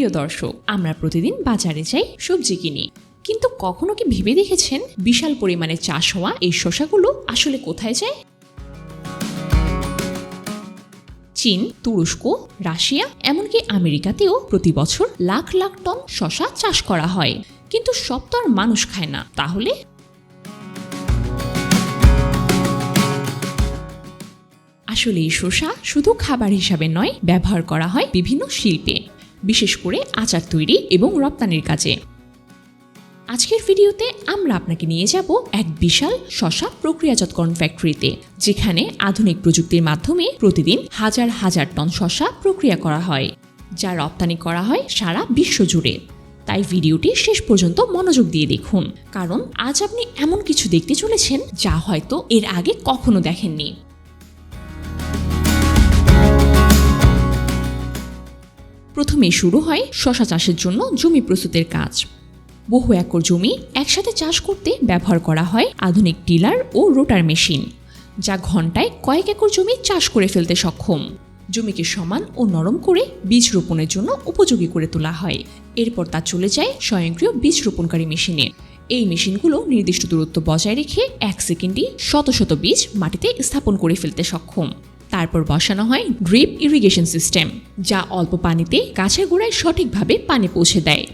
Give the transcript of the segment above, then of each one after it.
প্রিয় দর্শক, আমরা প্রতিদিন বাজারে যাই সবজি কিনি। কিন্তু কখনো কি ভেবে দেখেছেন বিশাল পরিমাণে চাষ হওয়া এই শসাগুলো আসলে কোথায় যায়? চীন, তুরস্ক, রাশিয়া, এমনকি আমেরিকাতেও প্রতি বছর লাখ লাখ টন শশা চাষ করা হয়। কিন্তু সব তো আর মানুষ খায় না, তাহলে? আসলে এই শসা শুধু খাবার হিসাবে নয়, ব্যবহার করা হয় বিভিন্ন শিল্পে। বিশেষ করে আচার তৈরি এবং রপ্তানির কাজে। আজকের ভিডিওতে আমরা আপনাকে নিয়ে যাব এক বিশাল শশা প্রক্রিয়াজাতকরণ ফ্যাক্টরিতে, যেখানে আধুনিক প্রযুক্তির মাধ্যমে প্রতিদিন হাজার হাজার টন শশা প্রক্রিয়া করা হয়, যা রপ্তানি করা হয় সারা বিশ্ব জুড়ে। তাই ভিডিওটি শেষ পর্যন্ত মনোযোগ দিয়ে দেখুন, কারণ আজ আপনি এমন কিছু দেখতে চলেছেন যা হয়তো এর আগে কখনো দেখেননি। প্রথমে শুরু হয় শশা চাষের জন্য জমি প্রস্তুতের কাজ। বহু একর জমি একসাথে চাষ করতে ব্যবহার করা হয় আধুনিক টিলার ও রোটার মেশিন, যা ঘন্টায় কয়েক একর জমি চাষ করে ফেলতে সক্ষম। জমিকে সমান ও নরম করে বীজ রোপণের জন্য উপযোগী করে তোলা হয়। এরপর তা চলে যায় স্বয়ংক্রিয় বীজ রোপণকারী মেশিনে। এই মেশিনগুলো নির্দিষ্ট দূরত্ব বজায় রেখে এক সেকেন্ডে শত শত বীজ মাটিতে স্থাপন করে ফেলতে সক্ষম। তারপর বসানো হয় ড্রিপ ইরিগেশন সিস্টেম, যা অল্প পানিতে গাছের গোড়ায় সঠিকভাবে পানি পৌঁছে দেয়।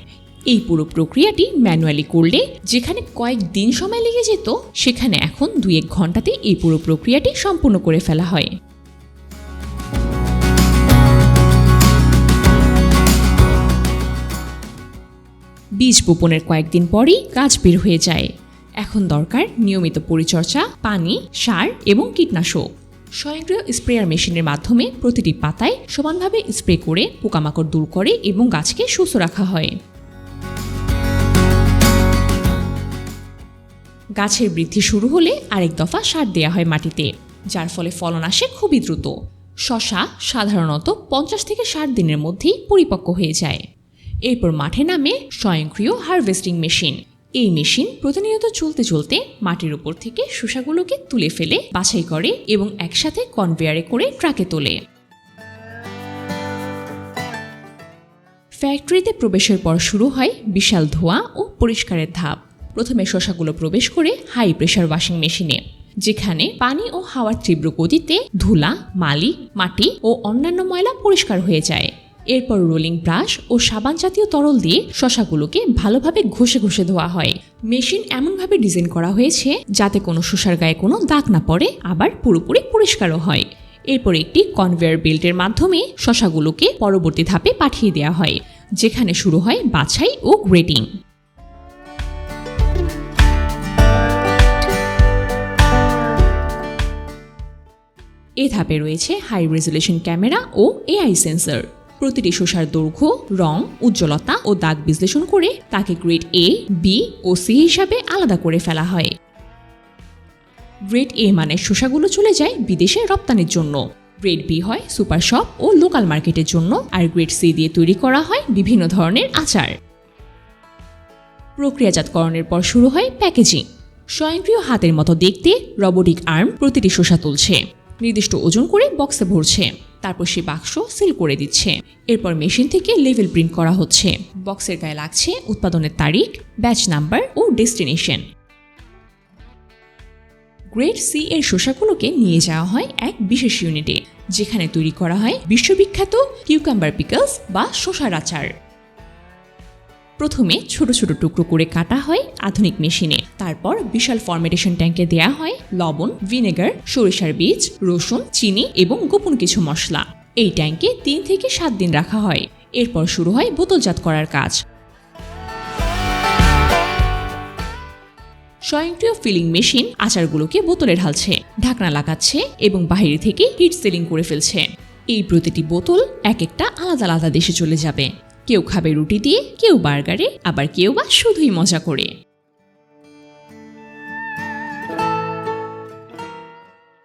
এই পুরো প্রক্রিয়াটি ম্যানুয়ালি করলে যেখানে কয়েক দিন সময় লেগে যেত, সেখানে এখন দুই এক ঘন্টাতে এই পুরো প্রক্রিয়াটি সম্পূর্ণ করে ফেলা হয়। বীজ বপনের কয়েকদিন পরই গাছ বের হয়ে যায়। এখন দরকার নিয়মিত পরিচর্যা, পানি, সার এবং কীটনাশক। স্বয়ংক্রিয় স্প্রেয়ার মেশিনের মাধ্যমে প্রতিটি পাতায় সমানভাবে স্প্রে করে পোকামাকড় দূর করে এবং গাছকে সুস্থ রাখা হয়। গাছের বৃদ্ধি শুরু হলে আরেক দফা সার দেওয়া হয় মাটিতে, যার ফলে ফলন আসে খুবই দ্রুত। শশা সাধারণত পঞ্চাশ থেকে ষাট দিনের মধ্যেই পরিপক্ক হয়ে যায়। এরপর মাঠে নামে স্বয়ংক্রিয় হারভেস্টিং মেশিন এই মেশিন প্রতিনিয়ত চলতে চলতে মাটির উপর থেকে শসাগুলোকে তুলে ফেলে, বাছাই করে এবং একসাথে কনভেয়ারে করে ট্রাকে তোলে। ফ্যাক্টরিতে প্রবেশের পর শুরু হয় বিশাল ধোঁয়া ও পরিষ্কারের ধাপ। প্রথমে শসাগুলো প্রবেশ করে হাই প্রেশার ওয়াশিং মেশিনে, যেখানে পানি ও হাওয়ার তীব্র গতিতে ধুলা, মালি, মাটি ও অন্যান্য ময়লা পরিষ্কার হয়ে যায়। এরপর রোলিং ব্রাশ ও সাবান জাতীয় তরল দিয়ে শশাগুলোকে ভালোভাবে ঘষে ঘষে ধোয়া হয়। মেশিন এমনভাবে ডিজাইন করা হয়েছে যাতে কোনো শসার গায়ে কোনো দাগ না পড়ে, আবার পুরোপুরি পরিষ্কারও হয়। এরপর একটি কনভেয়ার বেল্টের মাধ্যমে শসাগুলোকে পরবর্তী ধাপে পাঠিয়ে দেওয়া হয়, যেখানে শুরু হয় বাছাই ও গ্রেডিং এ ধাপে রয়েছে হাই রেজুলেশন ক্যামেরা ও এআই সেন্সর প্রতিটি শসার দৈর্ঘ্য, রং, উজ্জ্বলতা ও দাগ বিশ্লেষণ করে তাকে গ্রেড এ বি ও সি হিসাবে আলাদা করে ফেলা হয়। গ্রেড এ মানে শসাগুলো চলে যায় বিদেশে রপ্তানির জন্য। গ্রেড বি হয় সুপার শপ ও লোকাল মার্কেটের জন্য আর গ্রেড সি দিয়ে তৈরি করা হয় বিভিন্ন ধরনের আচার। প্রক্রিয়াজাতকরণের পর শুরু হয় প্যাকেজিং। স্বয়ংক্রিয় হাতের মতো দেখতে রবোটিক আর্ম প্রতিটি শসা তুলছে। নির্দিষ্ট ওজন করে বক্সে ভরছে। তারপর সে বাক্স সিল করে দিচ্ছে। এরপর মেশিন থেকে লেভেল প্রিন্ট করা হচ্ছে। বক্সের গায়ে লাগছে উৎপাদনের তারিখ, ব্যাচ নাম্বার ও ডেস্টিনেশন। গ্রেড সি এর শসাগুলোকে নিয়ে যাওয়া হয় এক বিশেষ ইউনিটে, যেখানে তৈরি করা হয় বিশ্ববিখ্যাত কিউকাম্বার পিকলস বা শসার আচার। প্রথমে ছোট ছোট টুকরো করে কাটা হয় আধুনিক মেশিনে। তারপর বিশাল ফরমেটেশন ট্যাঙ্কে দেয়া হয় লবণ ভিনেগার সরিষার বীজ, রসুন, চিনি এবং গোপন কিছু মশলা। এই ট্যাঙ্কে তিন থেকে সাত দিন রাখা হয়। এরপর শুরু হয় বোতলজাত করার কাজ। স্বয়ংক্রিয় ফিলিং মেশিন আচারগুলোকে বোতলে ঢালছে ঢাকনা লাগাচ্ছে এবং বাইরে থেকে হিট সেলিং করে ফেলছে। এই প্রতিটি বোতল এক একটা আলাদা আলাদা দেশে চলে যাবে। কেউ খাবে রুটি দিয়ে, কেউ বার্গারে, আবার কেউ বা শুধুই মজা করে।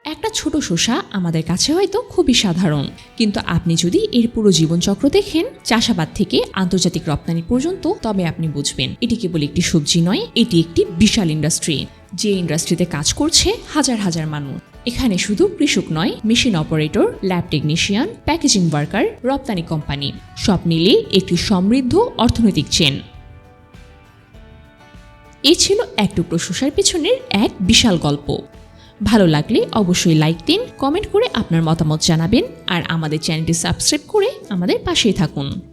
একটা ছোট শসা আমাদের কাছে হয়তো খুবই সাধারণ। কিন্তু আপনি যদি এর পুরো জীবনচক্র দেখেন, চাষাবাদ থেকে আন্তর্জাতিক রপ্তানি পর্যন্ত, তবে আপনি বুঝবেন, এটি কেবল একটি সবজি নয়, এটি একটি বিশাল ইন্ডাস্ট্রি যে ইন্ডাস্ট্রিতে কাজ করছে হাজার হাজার মানুষ। এখানে শুধু কৃষক নয়, machine operator, lab technician, packaging worker, রপ্তানি কোম্পানি, সব মিলিয়ে একটি সমৃদ্ধ অর্থনৈতিক চেন। এই ছিল এক টুকরো শসার পেছনের এক বিশাল গল্প। ভালো লাগলে অবশ্যই লাইক দিন, কমেন্ট করে আপনার মতামত জানাবেন, আর আমাদের চ্যানেলটি সাবস্ক্রাইব করে আমাদের পাশেই থাকুন।